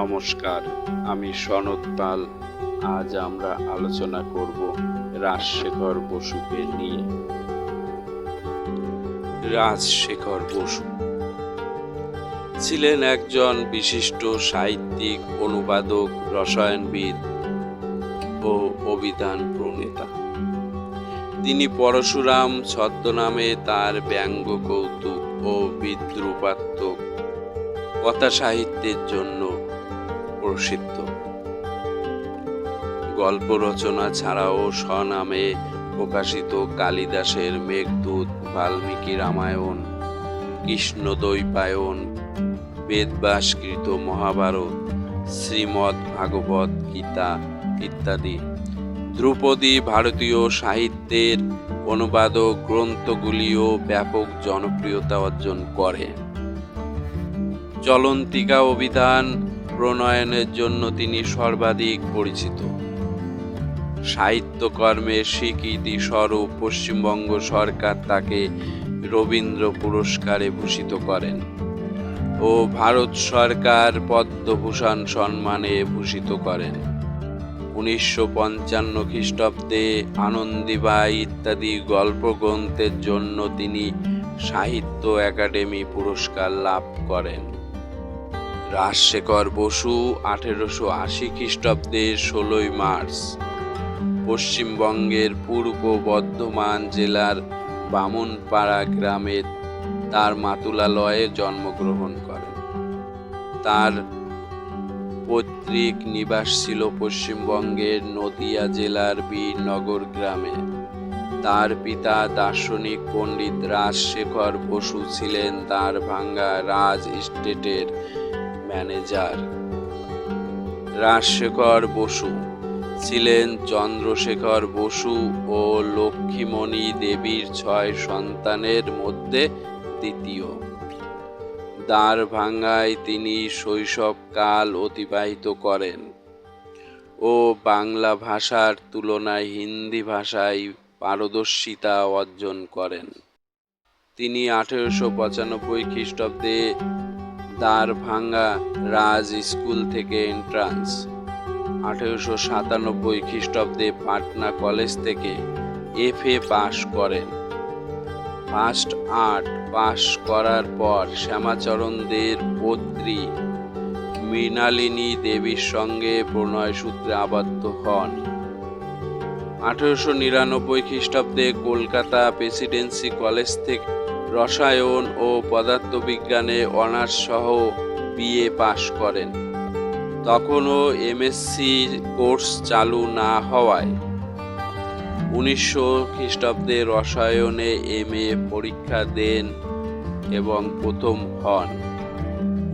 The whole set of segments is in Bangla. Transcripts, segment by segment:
নমস্কার, আমি সনৎ পাল। আজ আমরা আলোচনা করব রাজশেখর বসুকে নিয়ে। রাজশেখর বসু ছিলেন একজন বিশিষ্ট সাহিত্যিক, অনুবাদক, রসায়নবিদ ও অভিধান প্রণেতা। তিনি পরশুরাম ছদ্মনামে তার ব্যঙ্গ কৌতুক ও বিদ্রুপাত্মক কথা সাহিত্যের জন্য প্রসিদ্ধ। গল্প রচনা ছাড়াও স্বনামে প্রকাশিত কালিদাসের মেঘদূত, বাল্মীকি রামায়ণ, কৃষ্ণদ্বৈপায়ন, বেদবাসকৃত মহাভারত, শ্রীমদ্ ভাগবত গীতা ইত্যাদি। ধ্রুপদী ভারতীয় সাহিত্যের অনুবাদক গ্রন্থগুলিও ব্যাপক জনপ্রিয়তা অর্জন করে। চলন্তিকা অভিধান প্রণয়নের জন্য তিনি সর্বাধিক পরিচিত। সাহিত্যকর্মের স্বীকৃতি স্বরূপ পশ্চিমবঙ্গ সরকার তাকে রবীন্দ্র পুরস্কারে ভূষিত করেন ও ভারত সরকার পদ্মভূষণ সম্মানে ভূষিত করেন। উনিশশো পঞ্চান্ন খ্রিস্টাব্দে আনন্দীবাই ইত্যাদি গল্পগ্রন্থের জন্য তিনি সাহিত্য একাডেমি পুরস্কার লাভ করেন। রাজশেখর বসু আঠেরোশো আশি খ্রিস্টাব্দের ষোলোই মার্চ। পশ্চিমবঙ্গের পূর্ব বর্ধমান জেলার বামুনপাড়া গ্রামে তার মাতুলালয়ে জন্মগ্রহণ করেন। তার পৈতৃক নিবাস ছিল পশ্চিমবঙ্গের নদিয়া জেলার বীরনগর গ্রামে। তার পিতা দার্শনিক পণ্ডিত রাজশেখর বসু ছিলেন তার ভাঙ্গা রাজ স্টেটের ম্যানেজার। রাজশেখর বসু ছিলেন চন্দ্রশেখর বসু ও লক্ষ্মীমণি দেবীর ছয় সন্তানের মধ্যে দ্বিতীয়। দ্বারভাঙ্গায় তিনি শৈশবকাল অতিবাহিত করেন ও বাংলা ভাষার তুলনায় হিন্দি ভাষায় পারদর্শিতা অর্জন করেন। তিনি আঠেরোশো পঁচানব্বই খ্রিস্টাব্দে দ্বারভাঙ্গা রাজ স্কুল থেকে এন্ট্রান্স আঠেরোশো সাতানব্বই খ্রিস্টাব্দে পাটনা কলেজ থেকে এফ এ পাশ করেন। ফার্স্ট আর্ট পাশ করার পর শ্যামাচরণ দের পত্রী মৃণালিনী দেবীর সঙ্গে প্রণয় সূত্রে আবদ্ধ হন। আঠেরোশো নিরানব্বই খ্রিস্টাব্দে কলকাতা প্রেসিডেন্সি কলেজ থেকে রসায়ন ও পদার্থবিজ্ঞানে অনার্স সহ বিএ পাশ করেন। তখনও এমএসসি কোর্স চালু না হওয়ায় উনিশশো খ্রিস্টাব্দে রসায়নে এম এ পরীক্ষা দেন এবং প্রথম হন।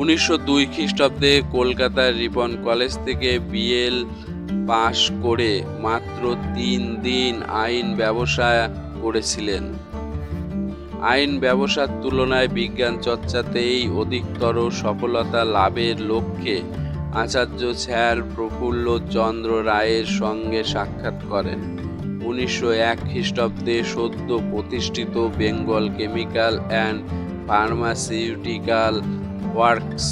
উনিশশো দুই খ্রিস্টাব্দে কলকাতার রিপন কলেজ থেকে বিএল পাশ করে মাত্র তিন দিন আইন ব্যবসা করেছিলেন। আইন ব্যবসার তুলনায় বিজ্ঞান চর্চাতেই অধিকতর সফলতা লাভের লক্ষ্যে আচার্য স্যার প্রফুল্ল চন্দ্র রায়ের সঙ্গে সাক্ষাৎ করেন। উনিশশো এক খ্রিস্টাব্দে সদ্য প্রতিষ্ঠিত Bengal chemical and pharmaceutical works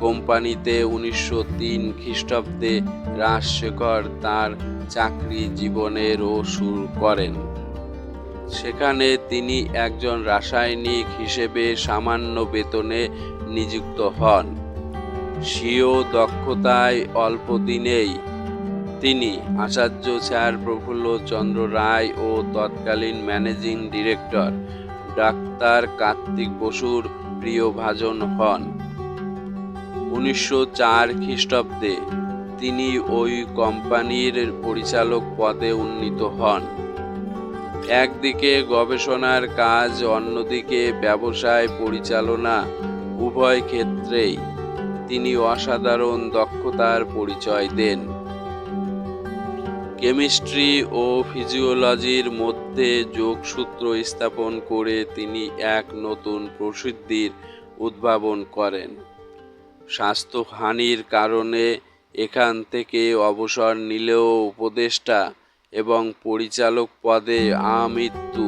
কোম্পানিতে উনিশশো তিন খ্রিস্টাব্দে রাজশেখর তার চাকরি জীবনেরও শুরু করেন। সেখানে তিনি একজন রাসায়নিক হিসেবে সামান্য বেতনে নিযুক্ত হন। স্বীয় দক্ষতায় অল্প দিনেই তিনি আচার্য স্যার প্রফুল্ল চন্দ্র রায় ও তৎকালীন ম্যানেজিং ডিরেক্টর ডাক্তার কার্তিক বসুর প্রিয় ভাজন হন। উনিশশো চার খ্রিস্টাব্দে তিনি ওই কোম্পানির পরিচালক পদে উন্নীত হন। একদিকে গবেষণার কাজ, অন্যদিকে ব্যবসায় পরিচালনা, উভয় ক্ষেত্রেই। তিনি অসাধারণ দক্ষতার পরিচয় দেন। কেমিস্ট্রি ও ফিজিওলজির মধ্যে যোগসূত্র স্থাপন করে তিনি এক নতুন প্রসিদ্ধির উদ্ভাবন করেন। স্বাস্থ্যহানির কারণে এখান থেকে অবসর নিলেও উপদেষ্টা এবং পরিচালক পদে আমৃত্যু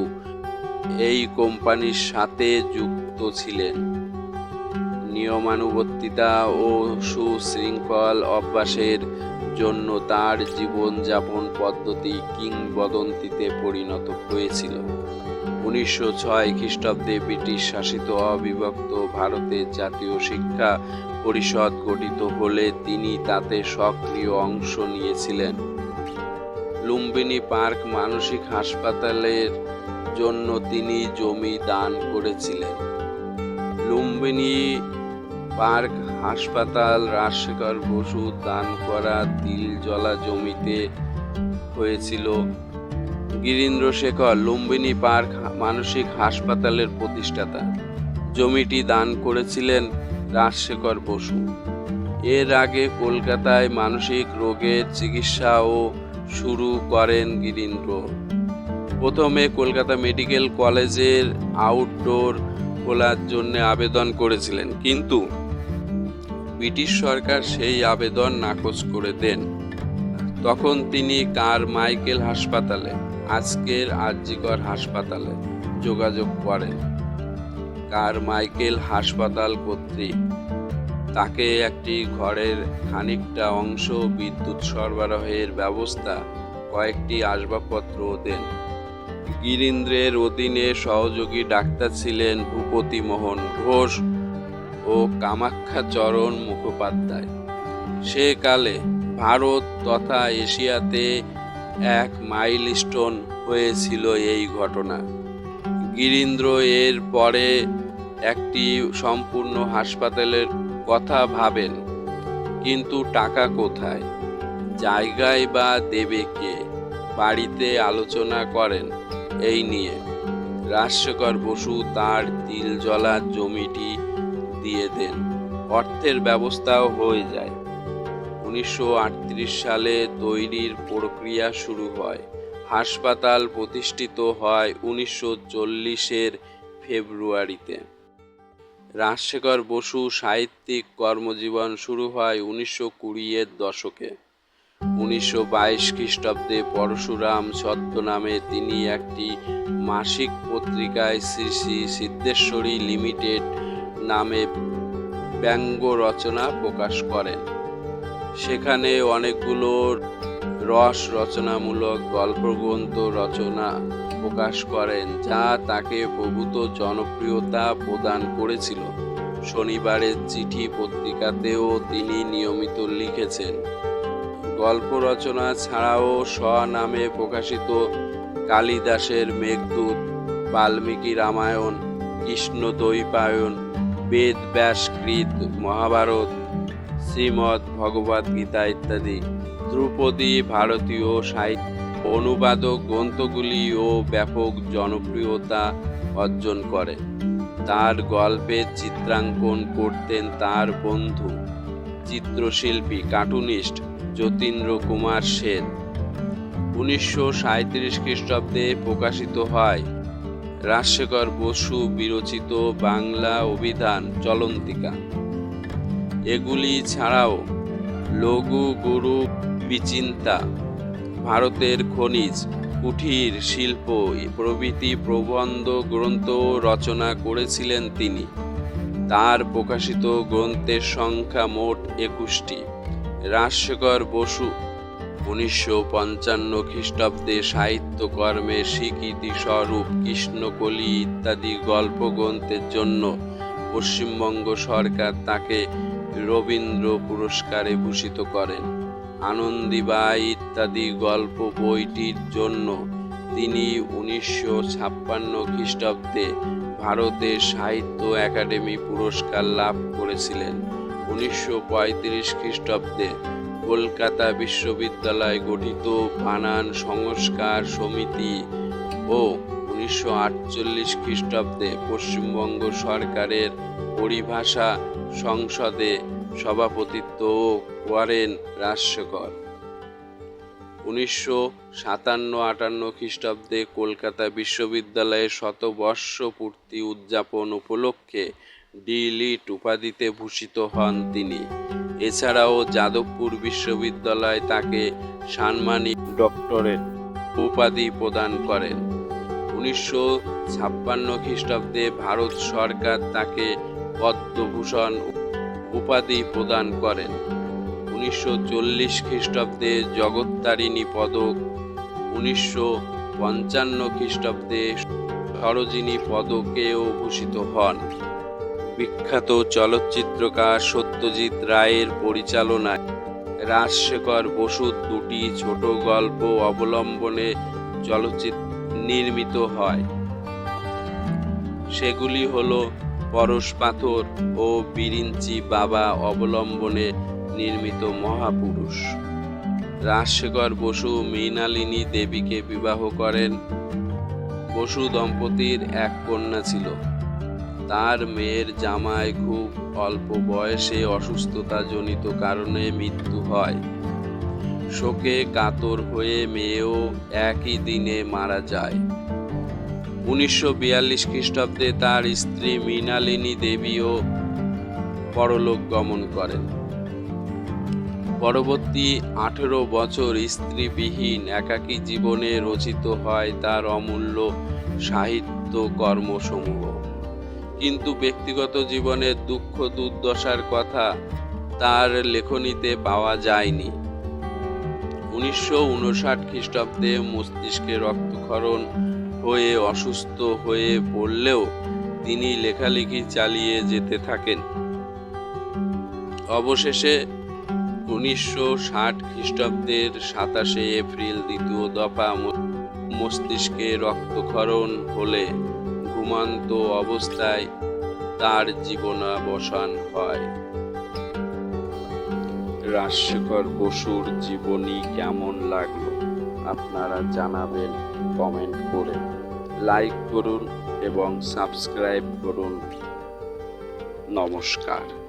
এই কোম্পানির সাথে যুক্ত ছিলেন। নিয়মানুবর্তিতা ও সুশৃঙ্খল অভ্যাসের জন্য তার জীবনযাপন পদ্ধতি কিংবদন্তিতে পরিণত হয়েছিল। উনিশশো ছয় খ্রিস্টাব্দে ব্রিটিশ শাসিত অবিভক্ত ভারতের জাতীয় শিক্ষা পরিষদ গঠিত হলে তিনি তাতে সক্রিয় অংশ নিয়েছিলেন। লুম্বিনী পার্ক মানসিক হাসপাতালের জন্য তিনি জমি দান করেছিলেন। লুম্বিনী পার্ক হাসপাতাল রাজশেখর বসু দান করা তিলজলা জমিতে হয়েছিল। গিরীন্দ্র শেখর লুম্বিনী পার্ক মানসিক হাসপাতালের প্রতিষ্ঠাতা। জমিটি দান করেছিলেন রাজশেখর বসু। এর আগে কলকাতায় মানসিক রোগের চিকিৎসাও শুরু করেন গিরীন্দ্র। প্রথমে কলকাতা মেডিকেল কলেজের আউটডোর খোলার জন্য আবেদন করেছিলেন, কিন্তু ব্রিটিশ সরকার সেই আবেদন নাকচ করে দেন। তখন তিনি কার মাইকেল হাসপাতালে, আজকের আরজিকর হাসপাতালে যোগাযোগ করেন। কার মাইকেল হাসপাতাল কর্তৃক তাকে একটি ঘরের খানিকটা অংশ বিদ্যুৎ সরবরাহের ব্যবস্থা কয়েকটি আসবাবপত্র দেন। গিরীন্দ্রের অধীনে সহযোগী ডাক্তার ছিলেন ভূপতি মোহন ঘোষ ও কামাখ্যাচরণ মুখোপাধ্যায়। সে কালে ভারত তথা এশিয়াতে এক মাইলস্টোন হয়েছিল এই ঘটনা। গিরীন্দ্র এর পরে একটি সম্পূর্ণ হাসপাতালের কথা ভাবেন, কিন্তু টাকা কোথায়? জায়গায় বা দেবে কে? বাড়িতে আলোচনা করেন, এই নিয়ে। রাজশেখর বসু তার তিলজলা জমিটি দিয়ে দেন। অর্থের ব্যবস্থাও হয়ে যায়। উনিশশো আটত্রিশ সালে তৈরির প্রক্রিয়া শুরু হয়। হাসপাতাল প্রতিষ্ঠিত হয় উনিশশো চল্লিশের ফেব্রুয়ারিতে। রাজশেখর বসু সাহিত্যিক কর্মজীবন শুরু হয় উনিশশো কুড়িয়ের দশকে। উনিশশো বাইশ খ্রিস্টাব্দে পরশুরাম ছদ্মনামে তিনি একটি মাসিক পত্রিকায় শ্রী শ্রী সিদ্ধেশ্বরী লিমিটেড নামে ব্যঙ্গ রচনা প্রকাশ করেন। সেখানে অনেকগুলো রস রচনামূলক গল্পগ্রন্থ রচনা প্রকাশ করেন, যা তাকে প্রভূত জনপ্রিয়তা প্রদান করেছিল। শনিবারের চিঠি পত্রিকাতেও তিনি নিয়মিত লিখেছেন, গল্প রচনা ছাড়াও স্ব নামে প্রকাশিত কালিদাসের মেঘদূত, বাল্মীকি রামায়ণ, কৃষ্ণ দৈপায়ন বেদ ব্যাসকৃত মহাভারত, শ্রীমদ্ ভগবদ্গীতা ইত্যাদি। ধ্রুপদী ভারতীয় সাহিত্য অনুবাদক গ্রন্থগুলিও ব্যাপক জনপ্রিয়তা অর্জন করে। তার গল্পের চিত্রাঙ্কন করতেন তার বন্ধু, চিত্রশিল্পী, কার্টুনিস্ট যতীন্দ্র কুমার সেন। উনিশশো সাঁত্রিশ খ্রিস্টাব্দে প্রকাশিত হয় রাজশেখর বসু বিরচিত বাংলা অভিধান চলন্তিকা। এগুলি ছাড়াও লঘু, গুরু, বিচিন্তা ভারতের খনিজ কুঠির শিল্প, প্রভৃতি প্রবন্ধ গ্রন্থ রচনা করেছিলেন তিনি। তার প্রকাশিত গ্রন্থের সংখ্যা মোট একুশটি। রাজশেখর বসু উনিশশো পঞ্চান্ন খ্রিস্টাব্দে সাহিত্যকর্মে স্বীকৃতি স্বরূপ কৃষ্ণকলি ইত্যাদি গল্প গ্রন্থের জন্য পশ্চিমবঙ্গ সরকার তাকে রবীন্দ্র পুরস্কারে ভূষিত করেন। আনন্দীবাই ইত্যাদি গল্প বইটির জন্য তিনি উনিশশো ছাপ্পান্ন খ্রিস্টাব্দে ভারতের সাহিত্য একাডেমি পুরস্কার লাভ করেছিলেন। উনিশশো পঁয়ত্রিশ খ্রিস্টাব্দে কলকাতা বিশ্ববিদ্যালয় গঠিত বানান সংস্কার সমিতি ও উনিশশো আটচল্লিশ খ্রিস্টাব্দে পশ্চিমবঙ্গ সরকারের পরিভাষা সংসদে সভাপতিত্ব করেন রাজশেখর। উনিশশো সাতান্ন আটান্ন খ্রিস্টাব্দে কলকাতা বিশ্ববিদ্যালয়ের শতবর্ষ পূর্তি উদযাপন উপলক্ষে ডি লিট উপাধিতে ভূষিত হন তিনি। এছাড়াও যাদবপুর বিশ্ববিদ্যালয় তাকে সাম্মানিক ডক্টরেট উপাধি প্রদান করেন। উনিশশো ছাপ্পান্ন খ্রিস্টাব্দে ভারত সরকার তাকে পদ্মভূষণ উপাধি প্রদান করেন। উনিশশো চল্লিশ খ্রিস্টাব্দে জগত্তারিণী পদক, উনিশশো পঞ্চান্ন খ্রিস্টাব্দে সরোজিনী পদকেও ভূষিত হন। বিখ্যাত চলচ্চিত্রকার সত্যজিৎ রায়ের পরিচালনায় রাজশেখর বসুর দুটি ছোট গল্প অবলম্বনে চলচ্চিত্র নির্মিত হয়। সেগুলি হল পরশ পাথর ও বিরিঞ্চি বাবা অবলম্বনে নির্মিত মহাপুরুষ। রাজশেখর বসু মৃণালিনী দেবীকে বিবাহ করেন। বসু দম্পতির এক কন্যা ছিল। তার মেয়ের জামাই খুব অল্প বয়সে অসুস্থতাজনিত কারণে মৃত্যু হয়। শোকে কাতর হয়ে মেয়েও একই দিনে মারা যায়। উনিশশো বিয়াল্লিশ খ্রিস্টাব্দে তার স্ত্রী মৃণালিনী দেবীও পরলোক গমন করেন। পরবর্তী আঠেরো বছর স্ত্রীবিহীন একাকী জীবনে রচিত হয় তার অমূল্য সাহিত্য কর্মসমূহ কিন্তু ব্যক্তিগত জীবনের দুঃখ দুর্দশার কথা তার লেখনীতে পাওয়া যায়নি। উনিশশো উনষাট খ্রিস্টাব্দে মস্তিষ্কে রক্তক্ষরণ হয়ে অসুস্থ হয়ে পড়লেও তিনি লেখালেখি চালিয়ে যেতে থাকেন। অবশেষে উনিশশো ষাট খ্রিস্টাব্দের সাতাশে এপ্রিল দ্বিতীয় দফা মস্তিষ্কে রক্তক্ষরণ হলে ঘুমান্ত অবস্থায় তার জীবনাবসান হয়। রাজশেখর বসুর জীবনী কেমন লাগল? আপনারা জানাবেন কমেন্ট করে। লাইক করুন এবং সাবস্ক্রাইব করুন। নমস্কার।